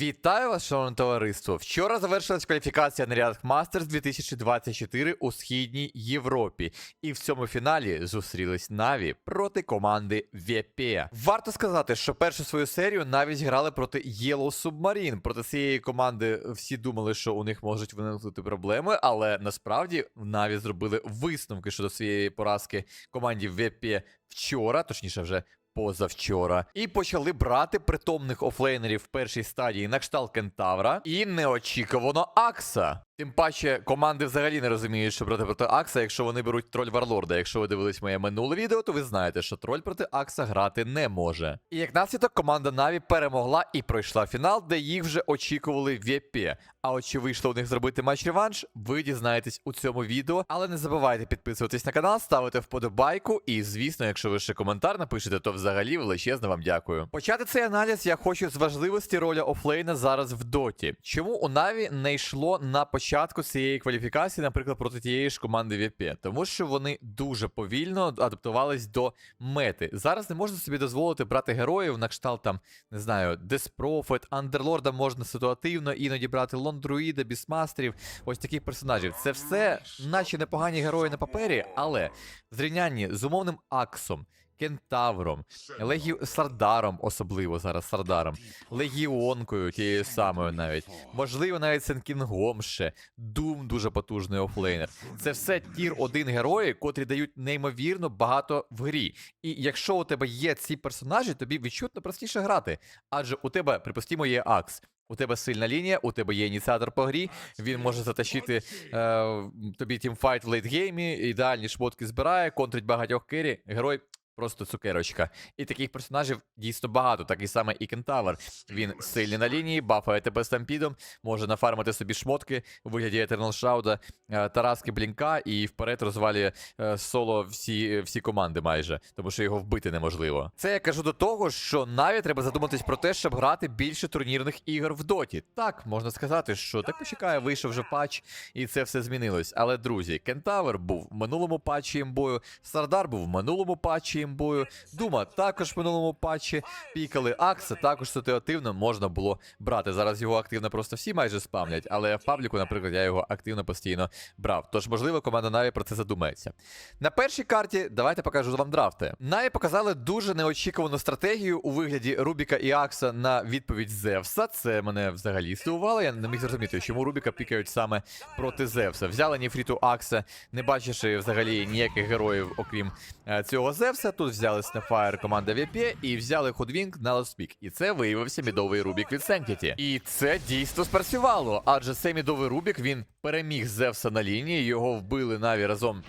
Вітаю вас, шановне товариство. Вчора завершилась кваліфікація на React Masters 2024 у східній Європі, і в цьому фіналі зустрілись Наві проти команди VP. Варто сказати, що першу свою серію навіть грали проти Yellow Submarine. Проти цієї команди всі думали, що у них можуть виникнути проблеми, але насправді Наві зробили висновки щодо своєї поразки команді VP вчора, точніше, вже позавчора, і почали брати притомних офлейнерів в першій стадії на кшталт Кентавра і неочікувано Акса. Тим паче команди взагалі не розуміють, що проти проти Акса, якщо вони беруть троль Варлорда. Якщо ви дивились моє минуле відео, то ви знаєте, що троль проти Акса грати не може. І як наслідок, команда Наві перемогла і пройшла фінал, де їх вже очікували ВП. А от чи вийшло у них зробити матч реванш, ви дізнаєтесь у цьому відео. Але не забувайте підписуватись на канал, ставити вподобайку. І, звісно, якщо ви ще коментар напишете, то взагалі величезно вам дякую. Почати цей аналіз я хочу з важливості ролі офлейна зараз в доті. Чому у Наві не йшло на початку цієї кваліфікації, наприклад, проти тієї ж команди ВП? Тому що вони дуже повільно адаптувались до мети. Зараз не можна собі дозволити брати героїв на кшталт там, не знаю, Деспрофет, Андерлорда можна ситуативно іноді брати Лондруїда, Бісмастерів, ось таких персонажів. Це все, наче непогані герої на папері, але зрівнянні з умовним Аксом. Кентавром, Легі... Сардаром, особливо зараз Сардаром, Легіонкою, тією самою навіть, можливо, навіть Сенкінгом ще, Дум дуже потужний офлейнер. Це все тір 1 герої, котрі дають неймовірно багато в грі. І якщо у тебе є ці персонажі, тобі відчутно простіше грати. Адже у тебе, припустимо, є Акс. У тебе сильна лінія, у тебе є ініціатор по грі, він може затащити е, тобі тімфайт в лейтгеймі, ідеальні шмотки збирає, контрить багатьох кері. Герой просто цукерочка. І таких персонажів дійсно багато, такий саме і Кентавр. Він сильний на лінії, бафає тебе стампідом, може нафармити собі шмотки у вигляді Етернал Шауда, е, Тараски Блінка і вперед розвалює е, соло всі, всі команди майже, тому що його вбити неможливо. Це я кажу до того, що навіть треба задуматись про те, щоб грати більше турнірних ігор в доті. Так, можна сказати, що так почекає, вийшов вже патч, і це все змінилось. Але, друзі, Кентавр був в минулому патчі імбою, Сардар був в минулому патчі імбою, Дума також в минулому патчі, пікали Акса, також ситуативно можна було брати. Зараз його активно просто всі майже спамлять, але в пабліку, наприклад, я його активно постійно брав. Тож, можливо, команда Наві про це задумається. На першій карті давайте покажу вам драфти. Наві показали дуже неочікувану стратегію у вигляді Рубіка і Акса на відповідь Зевса. Це мене взагалі здивувало. Я не міг зрозуміти, чому Рубіка пікають саме проти Зевса. Взяли Ніфріту Акса, не бачивши взагалі ніяких героїв, окрім е, цього Зевса. Тут взяли Snapfire команда ВП і взяли Ходвінг на Лоспік. І це виявився мідовий Рубік від Сенкіті. І це дійсно спрацювало, адже цей мідовий Рубік він переміг Зевса на лінії, його вбили Наві разом.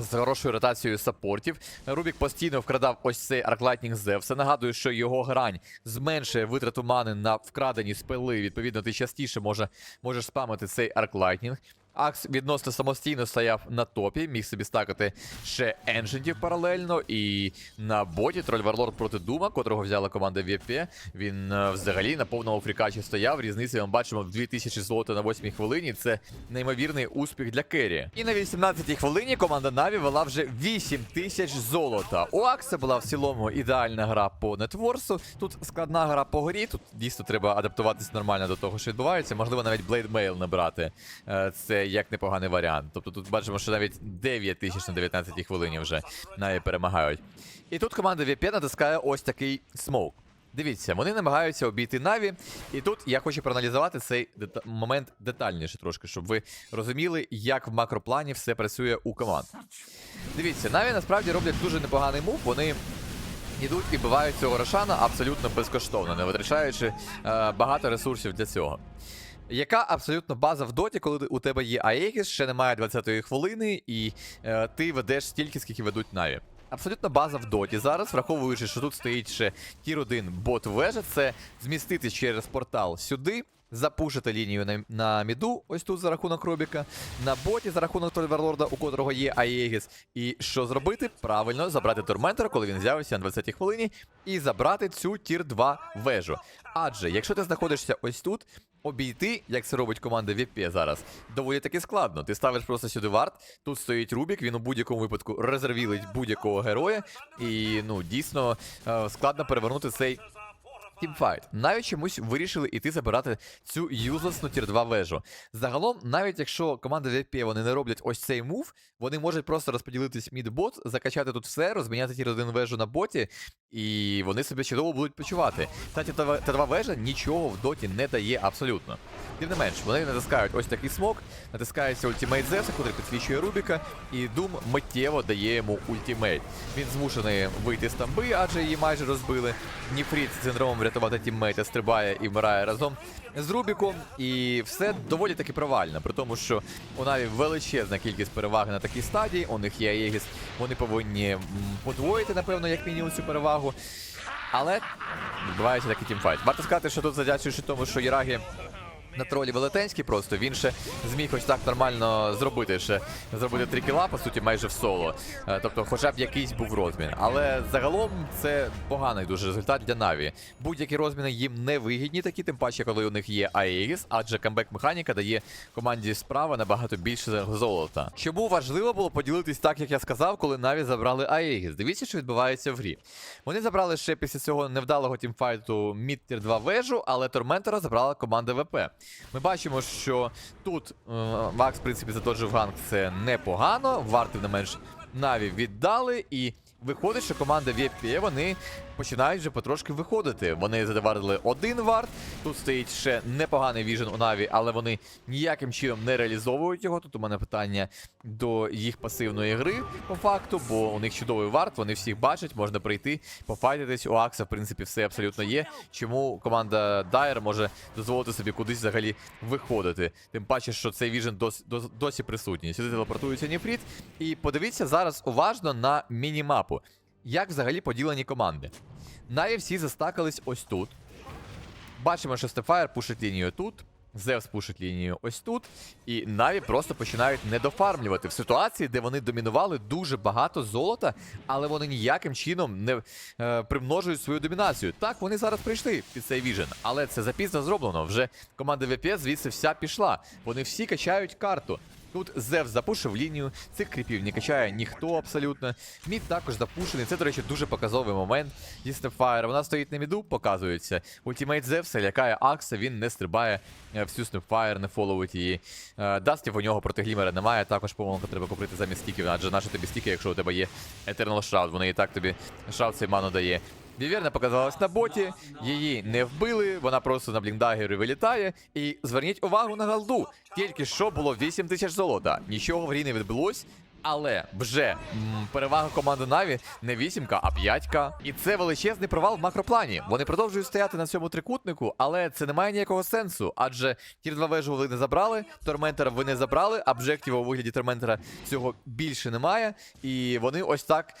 З хорошою ротацією саппортів. Рубік постійно вкрадав ось цей арклайтнінг Зевса. Нагадую, що його грань зменшує витрату мани на вкрадені спели. Відповідно, ти частіше може, можеш спамити цей арклайтнінг. Акс відносно самостійно стояв на топі, міг собі стакати ще енджентів паралельно. І на боті троль Варлорд проти Дума, котрого взяла команда VP. Він е, взагалі на повному фрікачі стояв. Різницю ми бачимо в 2000 золота на 8 хвилині. Це неймовірний успіх для Керрі. І на 18-й хвилині команда Наві вела вже 8 тисяч золота. У Акса була в цілому ідеальна гра по нетворсу. Тут складна гра по грі. Тут дійсно треба адаптуватись нормально до того, що відбувається. Можливо, навіть Блейдмейл набрати. Е, Як непоганий варіант. Тобто тут бачимо, що навіть 9 тисяч на 19 хвилині вже Наві перемагають. І тут команда VP натискає ось такий смоук. Дивіться, вони намагаються обійти Наві, і тут я хочу проаналізувати цей дета- момент детальніше трошки, щоб ви розуміли, як в макроплані все працює у команд. Дивіться, Наві насправді роблять дуже непоганий мув. Вони йдуть і бивають цього Рошана абсолютно безкоштовно, не витрачаючи е, багато ресурсів для цього. Яка абсолютно база в доті, коли у тебе є Аегіс, ще немає 20-ї хвилини, і е, ти ведеш стільки, скільки ведуть Наві. Абсолютно база в доті зараз, враховуючи, що тут стоїть ще тір 1 бот вежа, це зміститись через портал сюди, запушити лінію на, на міду, ось тут за рахунок Робіка, на боті за рахунок Тольверлорда, у котрого є Аєгіс. І що зробити? Правильно, забрати Торментора, коли він з'явився на 20-й хвилині, і забрати цю тір 2 вежу. Адже, якщо ти знаходишся ось тут, обійти, як це робить команда VP зараз, доволі таки складно. Ти ставиш просто сюди варт, тут стоїть Рубік, він у будь-якому випадку резервілить будь-якого героя, і ну дійсно е, складно перевернути цей Тімфайт. Навіть чомусь вирішили іти забирати цю юзлесну тір 2 вежу. Загалом, навіть якщо команда VP вони не роблять ось цей мув, вони можуть просто розподілитись мід-бот, закачати тут все, розміняти тір 1 вежу на боті, і вони себе чудово будуть почувати. Кстати, та та 2 вежа нічого в доті не дає абсолютно. Тим не менш, вони натискають ось такий смок, натискається ультимейт Зевса, який підсвічує Рубіка, і Дум миттєво дає йому ультимейт. Він змушений вийти з тамби, адже її майже розбили. Ніфрід з синдромом врятувати тіммейта стрибає і вмирає разом з Рубіком. І все доволі таки провально. При тому, що у Наві величезна кількість переваги на такій стадії. У них є Аєгіс, вони повинні подвоїти, напевно, як мінімум цю перевагу. Але відбувається такий тімфайт. Варто сказати, що тут задячуючи тому, що Єрагі на тролі велетенський просто він ще зміг ось так нормально зробити ще зробити три кіла, по суті, майже в соло. Е, Тобто, хоча б якийсь був розмін. Але загалом це поганий дуже результат для Наві. Будь-які розміни їм не вигідні, такі, тим паче, коли у них є Аегіс, адже камбек механіка дає команді справа набагато більше золота. Чому важливо було поділитись так, як я сказав, коли Наві забрали Аегіс? Дивіться, що відбувається в грі. Вони забрали ще після цього невдалого тімфайту Мідтір 2 вежу, але Торментора забрала команда ВП. Ми бачимо, що тут е, Вакс, в принципі, задоджив ганг це непогано. Варти не менш Наві віддали і. Виходить, що команда VP, вони починають вже потрошки виходити. Вони задаварили один варт. Тут стоїть ще непоганий віжен у Наві, але вони ніяким чином не реалізовують його. Тут у мене питання до їх пасивної гри по факту, бо у них чудовий варт, вони всіх бачать, можна прийти, пофайтитись. У Акса, в принципі, все абсолютно є. Чому команда Дайер може дозволити собі кудись взагалі виходити? Тим паче, що цей віжен досі, досі присутній. Сюди телепортується Ніфріт. І подивіться зараз уважно на мінімапу. Як взагалі поділені команди? Наві всі застакались ось тут. Бачимо, що Стефайр пушить лінію тут. Зевс пушить лінію ось тут. І Наві просто починають недофармлювати в ситуації, де вони домінували дуже багато золота, але вони ніяким чином не е, примножують свою домінацію. Так, вони зараз прийшли під цей віжен, але це запізно зроблено. Вже команда ВП звідси вся пішла. Вони всі качають карту. Тут Зевс запушив лінію, цих кріпів не качає ніхто абсолютно. Мід також запушений. Це, до речі, дуже показовий момент. Зі Снепфайр. Вона стоїть на міду, показується. Ультімейт Зевса лякає Акса, він не стрибає е, всю Снепфайр, не фоловить її. Е, Дастів у нього проти Глімера немає. Також помилка треба покрити замість стіків, адже наші тобі стіки, якщо у тебе є Eternal Shroud, вони і так тобі Shroud цей ману дає. Віверна показалась на боті, її не вбили, вона просто на бліндагері вилітає. І зверніть увагу на голду. Тільки що було 8 тисяч золота. Нічого в грі не відбулось. Але вже м, перевага команди Наві не 8 а 5 І це величезний провал в макроплані. Вони продовжують стояти на цьому трикутнику, але це не має ніякого сенсу. Адже тір 2 вежу ви не забрали, Торментера ви не забрали, обжектів у вигляді Торментера цього більше немає. І вони ось так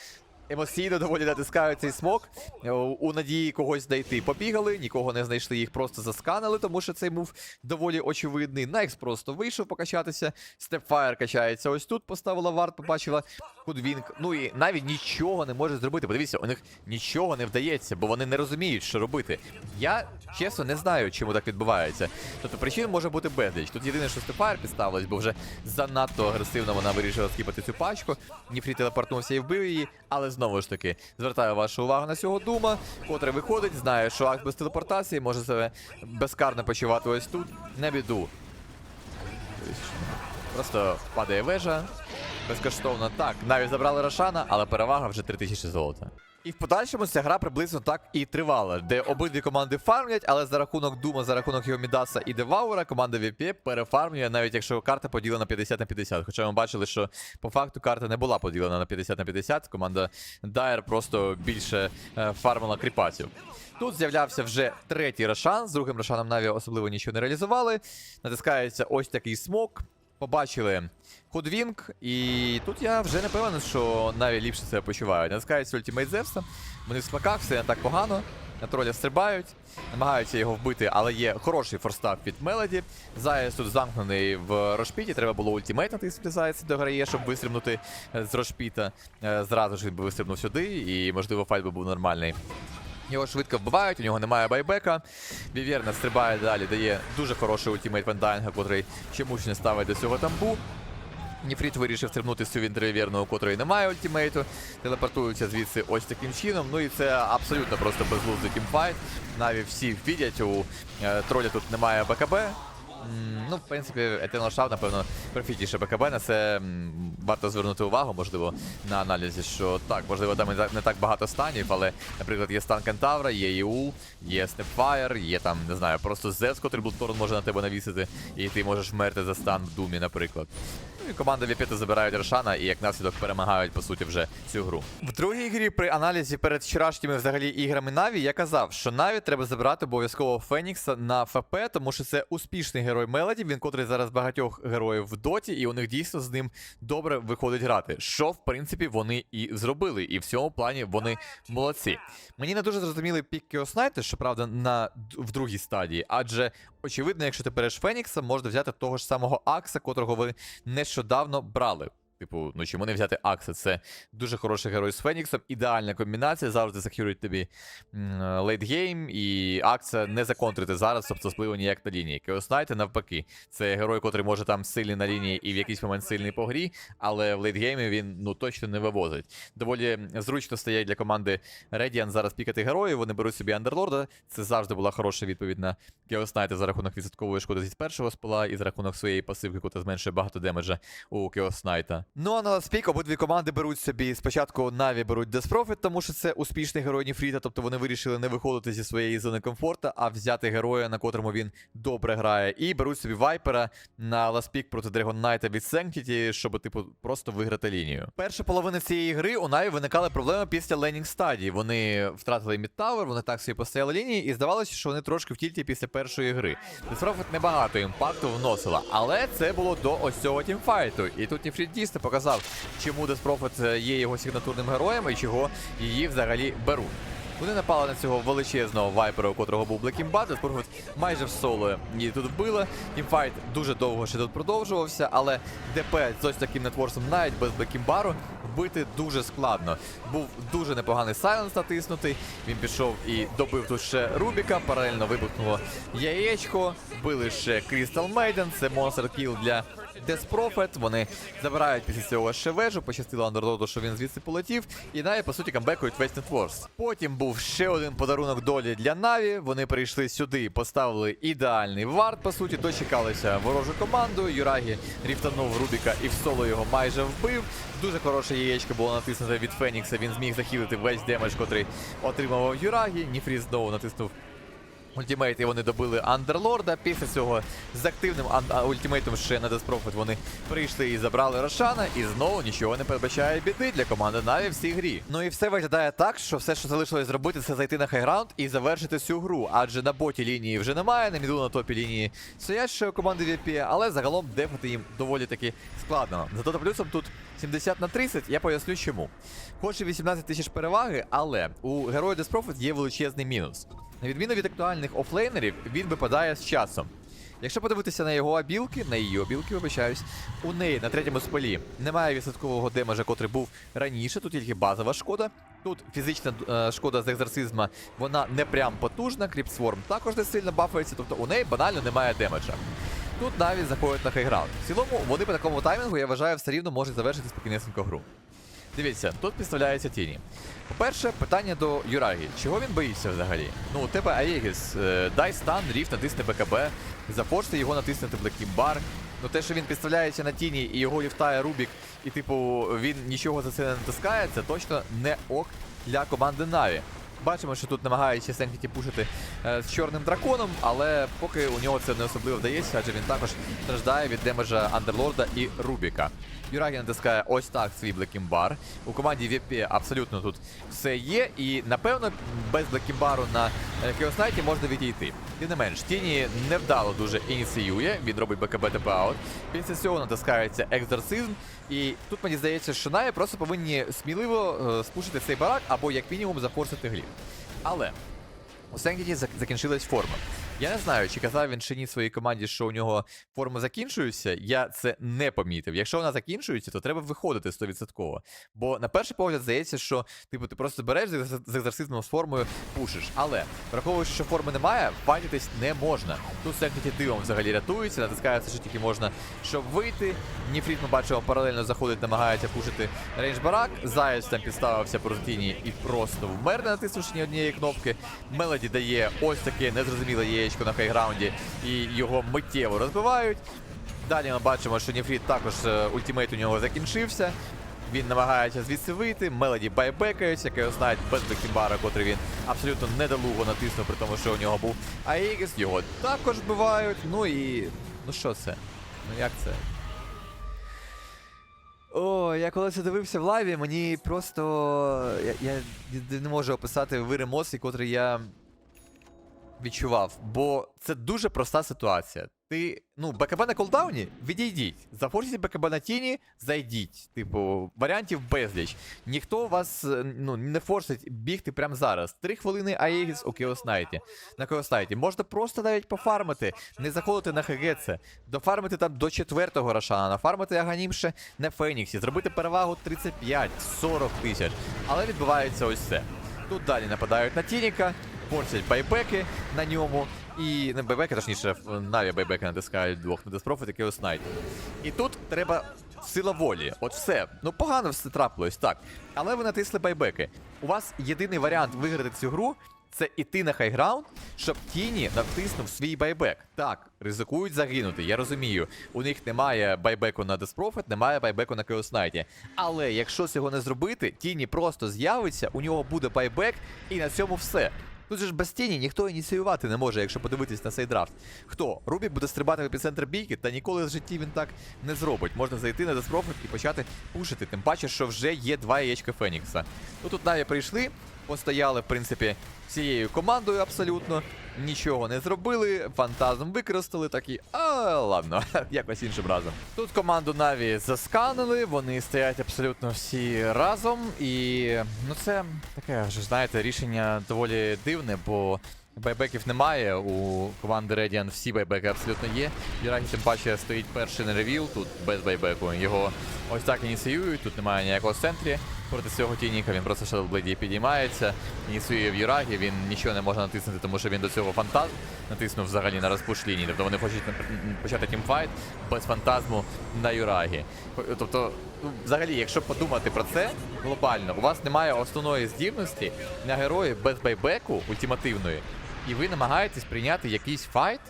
емоційно доволі натискають цей смок. е, У надії когось знайти. Побігали, нікого не знайшли, їх просто засканили, тому що цей мув доволі очевидний. Найкс просто вийшов покачатися. Степфайр качається ось тут, поставила варт, побачила Худвінг. Ну і навіть нічого не може зробити. Подивіться, у них нічого не вдається, бо вони не розуміють, що робити. Я чесно не знаю, чому так відбувається. Тобто причин може бути безліч. Тут єдине, що Степфайр підставилась, бо вже занадто агресивно вона вирішила скіпати цю пачку. Ніфрі телепортнувся і вбив її, але знову ж таки звертаю вашу увагу на цього дума, котрий виходить, знає, що акт без телепортації може себе безкарно почувати ось тут. Не біду. Просто падає вежа. Безкоштовно так. Навіть забрали Рошана, але перевага вже 3000 золота. І в подальшому ця гра приблизно так і тривала, де обидві команди фармлять, але за рахунок Дума, за рахунок його Мідаса і Деваура, команда VP перефармлює, навіть якщо карта поділена 50 на 50. Хоча ми бачили, що по факту карта не була поділена на 50 на 50. Команда Дайер просто більше е, фармила кріпаців. Тут з'являвся вже третій Рошан. З другим Рошаном Наві особливо нічого не реалізували. Натискається ось такий смок. Побачили Ходвінг, і тут я вже не певен, що Наві ліпше себе почувають. Натискається ультимейт Зевса. Вони в смаках, все не так погано. На троля стрибають, намагаються його вбити, але є хороший форстав від Мелоді. Заяць тут замкнений в Рошпіті. Треба було ультимейт натиснути Заяць дограє, щоб вистрибнути е, з Рошпіта. Е, Зразу ж він би вистрибнув сюди, і можливо файт би був нормальний. Його швидко вбивають, у нього немає байбека. Віверна стрибає далі, дає дуже хороший ультимейт Вендайнга, котрий чомусь не ставить до цього тамбу. Ніфріт вирішив стрибнути з вінтервірну, у котрої немає ультимейту. Телепортуються звідси ось таким чином. Ну і це абсолютно просто безглуздий тімфайт. Навіть всі видять, у тролі троля тут немає БКБ. Ну, в принципі, Shaft, напевно, профітніше БКБ. На це варто звернути увагу, можливо, на аналізі, що так, можливо, там не так багато станів, але, наприклад, є стан Кентавра, є ЄУ, є Снепфаєр, є там, не знаю, просто Зевс, котрий Блудторн може на тебе навісити, і ти можеш вмерти за стан в Думі, наприклад. Ну і команда Віпіта забирають Рошана і як наслідок перемагають, по суті, вже цю гру. В другій грі при аналізі перед вчорашніми взагалі іграми Наві я казав, що Наві треба забирати обов'язково Фенікса на ФП, тому що це успішний герой Мелоді, він котрий зараз багатьох героїв в доті, і у них дійсно з ним добре виходить грати. Що, в принципі, вони і зробили. І в цьому плані вони молодці. Мені не дуже зрозуміли пік Кіоснайта, щоправда, на в другій стадії, адже очевидно, якщо ти береш Фенікса, можна взяти того ж самого Акса, котрого ви нещодавно брали. Типу, ну чому не взяти Акса? Це дуже хороший герой з Феніксом, ідеальна комбінація, завжди закюрить тобі лейтгейм, і Акса не законтрити зараз, тобто впливу ніяк на лінії. Кеоснайти навпаки, це герой, котрий може там сильний на лінії і в якийсь момент сильний по грі, але в лейтгеймі він ну точно не вивозить. Доволі зручно стає для команди Radiant зараз пікати героїв, вони беруть собі андерлорда. Це завжди була хороша відповідь на Кеоснайта за рахунок відсоткової шкоди зі першого спала і за рахунок своєї пасивки, яка зменшує багато демеджа у Кеоснайта. Ну а на ласпік обидві команди беруть собі спочатку Наві беруть Prophet, тому що це успішний герой Ніфріта, тобто вони вирішили не виходити зі своєї зони комфорту, а взяти героя, на котрому він добре грає, і беруть собі Вайпера на ласпік проти Dragon Knight від Sanctity, щоб типу просто виграти лінію. Перша половина цієї гри у Наві виникали проблеми після ленінг стадії. Вони втратили мідтавер, вони так собі постояли лінії, і здавалося, що вони трошки в тільті після першої гри. Деспрофит небагато імпакту вносила, але це було до ось цього тімфайту. І тут Ніфрід дійсно показав, чому Деспрофит є його сигнатурним героєм і чого її взагалі беруть. Вони напали на цього величезного вайпера, у котрого був Блекімбат. Деспрофит майже в соло її тут вбила. Тімфайт дуже довго ще тут продовжувався, але ДП з ось таким нетворсом навіть без Блекімбару вбити дуже складно. Був дуже непоганий сайленс натиснутий. Він пішов і добив тут ще Рубіка, паралельно вибухнуло яєчко, били ще Крістал Мейден, це монстр кіл для Prophet. Вони забирають після цього ще вежу, пощастило Андерлорду, що він звідси полетів, і навіть, по суті, камбекують весь Нетворс. Потім був ще один подарунок долі для Наві. Вони прийшли сюди, поставили ідеальний вард, по суті, дочекалися ворожу команду. Юрагі ріфтанув Рубіка і в соло його майже вбив. Дуже хороше яєчко було натиснуте від Фенікса. Він зміг захилити весь демедж, котрий отримував Юрагі. Ніфріз знову натиснув Ультимейт і вони добили Андерлорда. Після цього з активним ультимейтом ще на Death вони прийшли і забрали Рошана, і знову нічого не передбачає біди для команди Наві в цій грі. Ну і все виглядає так, що все, що залишилось зробити, це зайти на хайграунд і завершити цю гру. Адже на боті лінії вже немає, на міду на топі лінії стоять ще команди VP, але загалом дефати їм доволі таки складно. За дота плюсом тут 70 на 30, я поясню чому. Хоч і 18 тисяч переваги, але у героя Prophet є величезний мінус. На відміну від актуальних офлейнерів, він випадає з часом. Якщо подивитися на його абілки, на її абілки, вибачаюсь, у неї на третьому спалі немає відсоткового демеджа, котрий був раніше, тут тільки базова шкода. Тут фізична е, шкода з екзорцизма, вона не прям потужна, Кріпсворм також не сильно бафається, тобто у неї банально немає демеджа. Тут навіть заходять на хайграунд. В цілому, вони по такому таймінгу, я вважаю, все рівно можуть завершити спокійнесенько гру. Дивіться, тут підставляються тіні. По-перше, питання до Юрагі. Чого він боїться взагалі? Ну, у тебе Аєгіс, е, дай стан, ріф, натисни БКБ, зафорсти його натиснути Блекімбар. Ну те, що він підставляється на тіні і його ліфтає Рубік, і типу він нічого за це не натискає, це точно не ок для команди Наві. Бачимо, що тут намагається Сенкіті пушити е, з чорним драконом, але поки у нього це не особливо вдається, адже він також страждає від демеджа Андерлорда і Рубіка. Юрагі натискає ось так свій Блекімбар. У команді VP абсолютно тут все є, і напевно без Блекімбару на Кеоснайті можна відійти. Тим не менш, Тіні невдало дуже ініціює, він робить БКБ ТП аут. Після цього натискається екзорцизм. І тут мені здається, що Наї просто повинні сміливо е, спушити цей барак або як мінімум зафорсити гліб. Але у Сенкіті закінчилась форма. Я не знаю, чи казав він чи ні своїй команді, що у нього форма закінчується. Я це не помітив. Якщо вона закінчується, то треба виходити 100%. Бо на перший погляд здається, що типу ти просто береш з екзорсизмом з формою, пушиш. Але враховуючи, що форми немає, файтитись не можна. Тут Сенкіті дивом взагалі рятується, натискає все, що тільки можна, щоб вийти. Ніфріт ми бачимо паралельно заходить, намагається пушити рейндж барак. Заяць там підставився проти тіні і просто вмер, не натиснувши ні однієї кнопки. Мелоді дає ось таке незрозуміле яєчко на хайграунді, і його миттєво розбивають. Далі ми бачимо, що Ніфріт також е, ультимейт у нього закінчився. Він намагається звідси вийти, Мелоді байбекають, яке знають без бекімбара, котрий він абсолютно недолуго натиснув, при тому, що у нього був Аегіс, його також вбивають. Ну і. Ну що це? Ну як це? О, я коли це дивився в лайві, мені просто. Я, я не можу описати вир емоцій, котрі я відчував. Бо це дуже проста ситуація. Ти, ну, БКБ на колдауні, відійдіть. Зафорсіть БКБ на тіні, зайдіть. Типу, варіантів безліч. Ніхто вас е, ну, не форсить бігти прямо зараз. Три хвилини Аегіс у Кеоснайті. На Кеоснайті. Можна просто навіть пофармити, не заходити на ХГЦ, дофармити там до четвертого Рошана, нафармити Аганімше на Феніксі, зробити перевагу 35-40 тисяч. Але відбувається ось це. Тут далі нападають на Тініка, форсять байбеки на ньому. І не байбеки, точніше, в Наві байбеки натискають двох Недеспрофит і Chaos Knight. І тут треба сила волі. От все. Ну погано все трапилось, так. Але ви натисли байбеки. У вас єдиний варіант виграти цю гру це іти на хайграунд, щоб Тіні натиснув свій байбек. Так, ризикують загинути, я розумію. У них немає байбеку на Деспрофит, немає байбеку на Knight. Але якщо цього не зробити, Тіні просто з'явиться, у нього буде байбек, і на цьому все. Тут же ж без тіні ніхто ініціювати не може, якщо подивитись на цей драфт. Хто? Рубі буде стрибати в епіцентр бійки, та ніколи в житті він так не зробить. Можна зайти на Деспрофит і почати пушити. Тим паче, що вже є два яєчка Фенікса. Ну тут навіть прийшли, постояли, в принципі, всією командою абсолютно. Нічого не зробили, фантазм використали такі. А ладно, якось іншим разом. Тут команду Наві засканили, вони стоять абсолютно всі разом. І ну це таке вже, знаєте, рішення доволі дивне, бо. Байбеків немає, у команди Radiant всі байбеки абсолютно є. Юрагі тим паче стоїть перший на ревіл, тут без байбеку. Його ось так ініціюють, тут немає ніякого центрі проти цього тініка, він просто Shadow підіймається, ініціює в Юрагі, він нічого не може натиснути, тому що він до цього фантазм натиснув взагалі на розпуш лінії. Тобто вони хочуть почати тімфайт без фантазму на Юрагі. Тобто, ну, взагалі, якщо подумати про це глобально, у вас немає основної здібності на герої без байбеку ультимативної, і ви намагаєтесь прийняти якийсь файт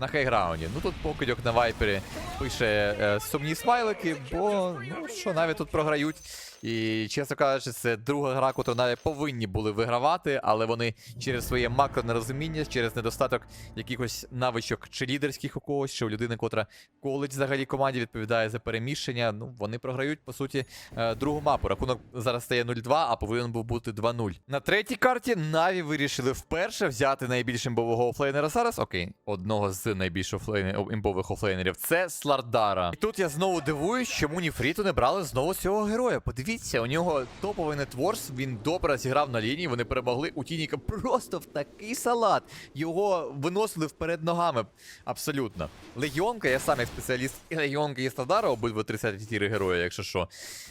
на хайграунді. Ну тут покидьок на вайпері пише е, сумні смайлики, бо ну що навіть тут програють. І чесно кажучи, це друга гра, яку навіть повинні були вигравати, але вони через своє макронерозуміння, через недостаток якихось навичок чи лідерських у когось, чи у людини, котра колить взагалі команді, відповідає за переміщення. Ну вони програють по суті е, другу мапу. Рахунок зараз стає 0-2, а повинен був бути 2-0. На третій карті Наві вирішили вперше взяти найбільш імбового офлейнера зараз. Окей, одного з найбільш офлейн... імбових офлейнерів. Це Слардара. І тут я знову дивуюсь, чому Ніфріту не брали знову цього героя. Подивіться, у нього топовий нетворс, він добре зіграв на лінії. Вони перемогли у Тініка просто в такий салат. Його виносили вперед ногами. Абсолютно. Легіонка, я сам як спеціаліст і Легіонка і Слардара, обидва 30 тіри герої, якщо що.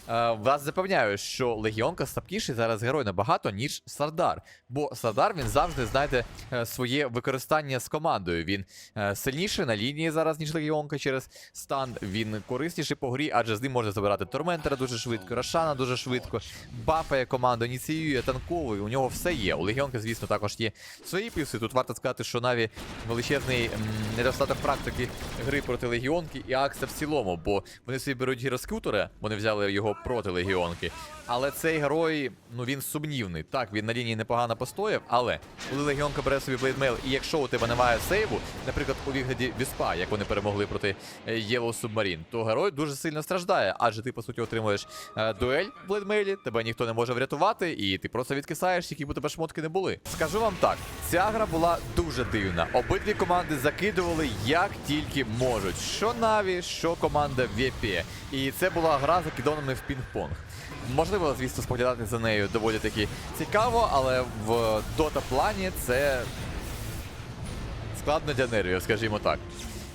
Е, вас запевняю, що Легіонка слабкіший зараз герой набагато, ніж Сардар. Бо Сардар він завжди знайде е, своє використання з командою. Він е, сильніший на лінії зараз, ніж Легіонка через стан. Він корисніший по грі, адже з ним можна забирати Торментера дуже швидко, Рошана дуже швидко, бафає команду, ініціює танковий. У нього все є. У Легіонка, звісно, також є свої плюси. Тут варто сказати, що Наві величезний недостаток практики гри проти Легіонки і Акса в цілому, бо вони собі беруть гіроскутера, вони взяли його проти Легіонки. Але цей герой, ну він сумнівний. Так, він на лінії непогано постояв, але коли Легіонка бере собі блейдмейл, і якщо у тебе немає сейву, наприклад, у вигляді Віспа, як вони перемогли проти Yellow Submarine, то герой дуже сильно страждає, адже ти, по суті, отримуєш е, дуель в блейдмейлі, тебе ніхто не може врятувати, і ти просто відкисаєш, які б у тебе шмотки не були. Скажу вам так, ця гра була дуже дивна. Обидві команди закидували як тільки можуть. Що Наві, що команда VP. І це була гра за кидонами в пінг-понг. Можливо, звісно, споглядати за нею доволі таки цікаво, але в дота плані це. складно для нервів, скажімо так.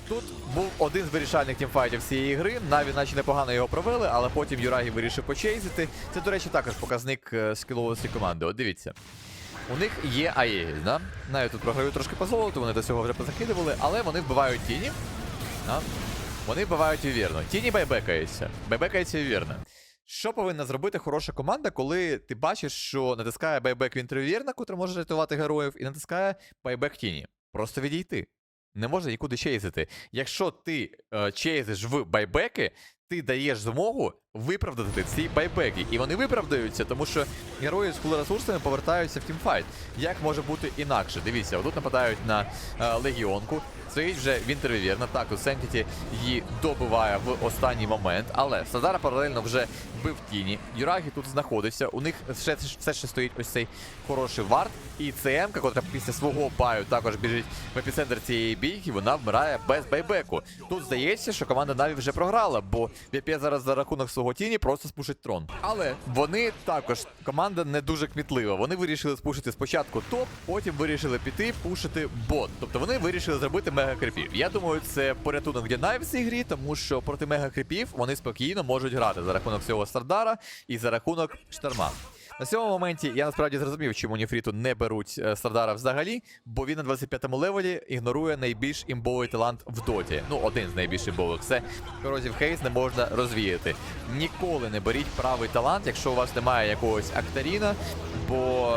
Тут був один з вирішальних тімфайтів цієї гри. Наві наче непогано його провели, але потім Юрагі вирішив почейзити. Це, до речі, також показник е, скіловості команди. От дивіться. У них є Аєгіс, да? Навіть тут програють трошки по золоту, вони до цього вже позакидували, але вони вбивають тіні. Да? Вони вбивають вірно. Тіні байбекається. Байбекається вірно. Що повинна зробити хороша команда, коли ти бачиш, що натискає байбек він вірна, котра може рятувати героїв, і натискає байбек тіні? Просто відійти. Не можна нікуди чейзити. Якщо ти е, чейзиш в байбеки, ти даєш змогу виправдати ці байбеки. І вони виправдаються, тому що герої з фул-ресурсами повертаються в тімфайт. Як може бути інакше? Дивіться, отут нападають на е, легіонку. Стоїть вже Вінтервірна. Так, у Сентіті її добиває в останній момент, але Садара паралельно вже вбив тіні. Юрагі тут знаходиться. У них все, все ще стоїть ось цей хороший варт. І ЦМ, котра після свого баю також біжить в епіцентр цієї бійки, вона вмирає без байбеку. Тут здається, що команда Наві вже програла, бо ВП зараз за рахунок свого тіні просто спушить трон. Але вони також команда не дуже кмітлива. Вони вирішили спушити спочатку топ, потім вирішили піти пушити бот. Тобто вони вирішили зробити мега-кріпів. Я думаю, це порятунок для Наві в цій грі, тому що проти мега-кріпів вони спокійно можуть грати за рахунок цього Стардара і за рахунок шторма. На цьому моменті я насправді зрозумів, чому Ніфріту не беруть Сардара взагалі, бо він на 25-му левелі ігнорує найбільш імбовий талант в доті. Ну, один з найбільш імбових. Це Корозів Хейс не можна розвіяти. Ніколи не беріть правий талант, якщо у вас немає якогось актаріна, бо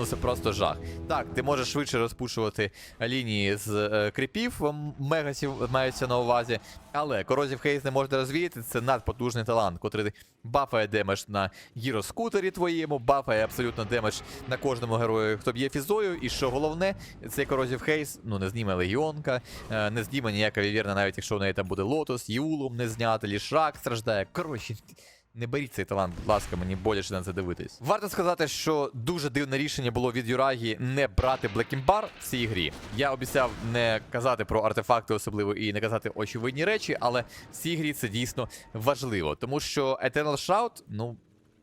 ну, це просто жах. Так, ти можеш швидше розпушувати лінії з е, кріпів, мегасів мається на увазі. Але Корозів Хейс не можна розвіяти, це надпотужний талант, котрий бафає демедж на гіроскутері твоєму, бафає абсолютно демедж на кожному герою, хто б'є фізою. І що головне, цей Корозів Хейс ну, не зніме Легіонка, е, не зніме ніяка вівірна, навіть якщо в неї там буде Лотос, Юлум не зняти, Лішак страждає. Коротше. Не беріть цей талант, будь ласка, мені боляче на це дивитись. Варто сказати, що дуже дивне рішення було від Юрагі не брати Блекімбар в цій грі. Я обіцяв не казати про артефакти особливо і не казати очевидні речі, але в цій грі це дійсно важливо, тому що Eternal Shout, ну.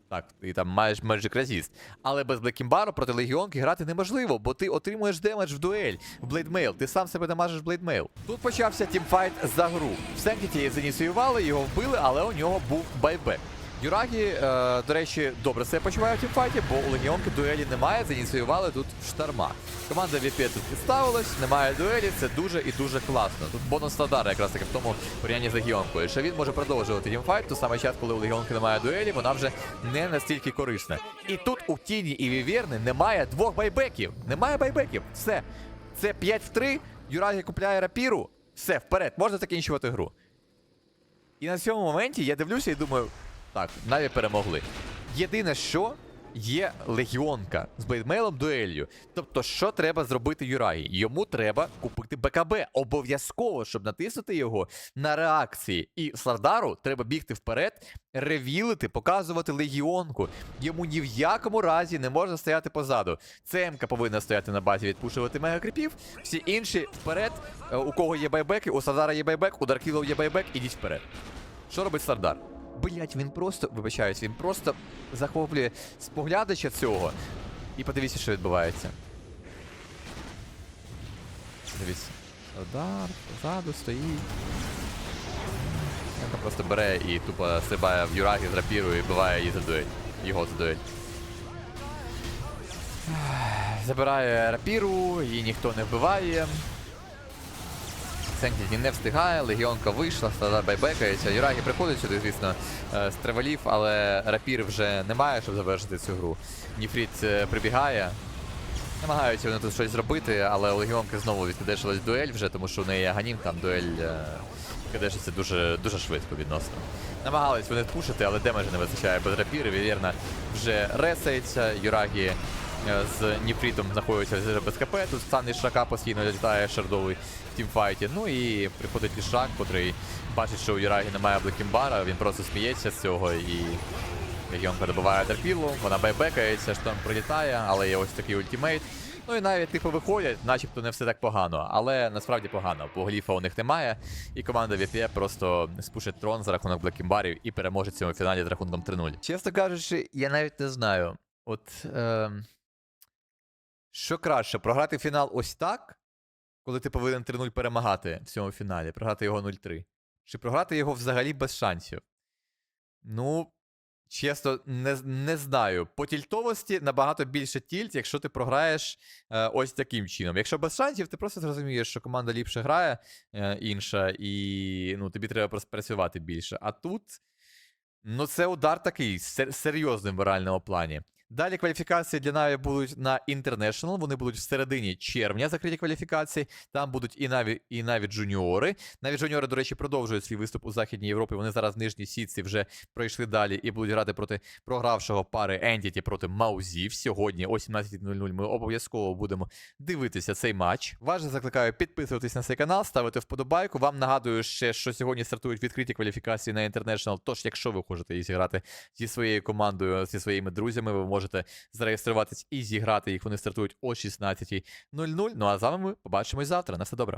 Так, ти там маєш Magic Resist. Але без Блекімбару проти Легіонки грати неможливо, бо ти отримуєш демедж в дуель, в Блейдмейл. Ти сам себе дамажиш Блейдмейл. Тут почався тімфайт за гру. В Сенкіті зініціювали, його вбили, але у нього був байбек. Юрагі, е, до речі, добре себе почуває в тімфайті, бо у Легіонки дуелі немає, зініціювали тут шторма. Команда VP тут підставилась, немає дуелі, це дуже і дуже класно. Тут бонус Стадара якраз таки в тому порівнянні з Легіонкою. Що він може продовжувати тімфайт, в той самий час, коли у Легіонки немає дуелі, вона вже не настільки корисна. І тут у Тіні і Вівєрни немає двох байбеків. Немає байбеків. Все. Це 5 в 3, Юрагі купляє рапіру. Все, вперед, можна закінчувати гру. І на цьому моменті я дивлюся і думаю, так, Наві перемогли. Єдине, що є легіонка з блейдмейлом дуелью. Тобто, що треба зробити Юрагі? Йому треба купити БКБ. Обов'язково, щоб натиснути його на реакції. І Сардару треба бігти вперед, ревілити, показувати легіонку. Йому ні в якому разі не можна стояти позаду. ЦМК повинна стояти на базі, відпушувати мегакріпів. Всі інші вперед. Е, У кого є байбеки, у Сардара є байбек, у Даркілов є байбек, ідіть вперед. Що робить Сардар? Блять, він просто, вибачаюсь, він просто захоплює споглядача цього. І подивіться, що відбувається. Дивіться. Сардар, позаду стоїть. Він просто бере і тупо стрибає в Юрагі з рапірою і вбиває її за дуель. Його за дуель. Забирає рапіру, її ніхто не вбиває. Сенкіті не встигає, легіонка вийшла, стала байбекається. Юрагі приходить сюди, звісно, е, з тревелів, але рапір вже немає, щоб завершити цю гру. Ніфріт е, прибігає. Намагаються вони тут щось зробити, але у легіонки знову відкидешилась дуель вже, тому що у неї аганім, там дуель е, відкидешиться дуже, дуже швидко відносно. Намагались вони пушити, але демеджа не вистачає без рапіри. Вірна вже ресається. Юрагі з Ніфрітом знаходиться вже без. Тут стан Ішака постійно літає шардовий в тімфайті. Ну і приходить Ішак, котрий бачить, що у Юрагі немає Блекімбара, він просто сміється з цього і. Легіонка добиває терпілу, вона байбекається, шторм прилітає, але є ось такий ультимейт. Ну і навіть типу виходять, начебто не все так погано, але насправді погано, бо гліфа у них немає, і команда VP просто спушить трон за рахунок блекімбарів і переможе цьому фіналі з рахунком 3-0. Чесно кажучи, я навіть не знаю. От е, що краще, програти фінал ось так, коли ти повинен 3-0 перемагати в цьому фіналі, програти його 0-3. Чи програти його взагалі без шансів? Ну, чесно, не, не знаю. По тільтовості набагато більше тільт, якщо ти програєш е, ось таким чином. Якщо без шансів, ти просто зрозумієш, що команда ліпше грає, е, інша, і ну, тобі треба просто працювати більше. А тут. Ну, це удар такий сер- серйозним в реальному плані. Далі кваліфікації для Наві будуть на International, вони будуть в середині червня закриті кваліфікації. Там будуть і Наві, і навіть джуніори. Навіть джуніори, до речі, продовжують свій виступ у Західній Європі. Вони зараз в нижній сітці вже пройшли далі і будуть грати проти програвшого пари Entity проти Маузів. Сьогодні о 17.00 ми обов'язково будемо дивитися цей матч. Вас закликаю підписуватись на цей канал, ставити вподобайку. Вам нагадую ще, що сьогодні стартують відкриті кваліфікації на International. Тож, якщо ви хочете їх зіграти зі своєю командою, зі своїми друзями, ви можете зареєструватись і зіграти їх. Вони стартують о 16.00. Ну а з вами ми побачимось завтра. На все добре.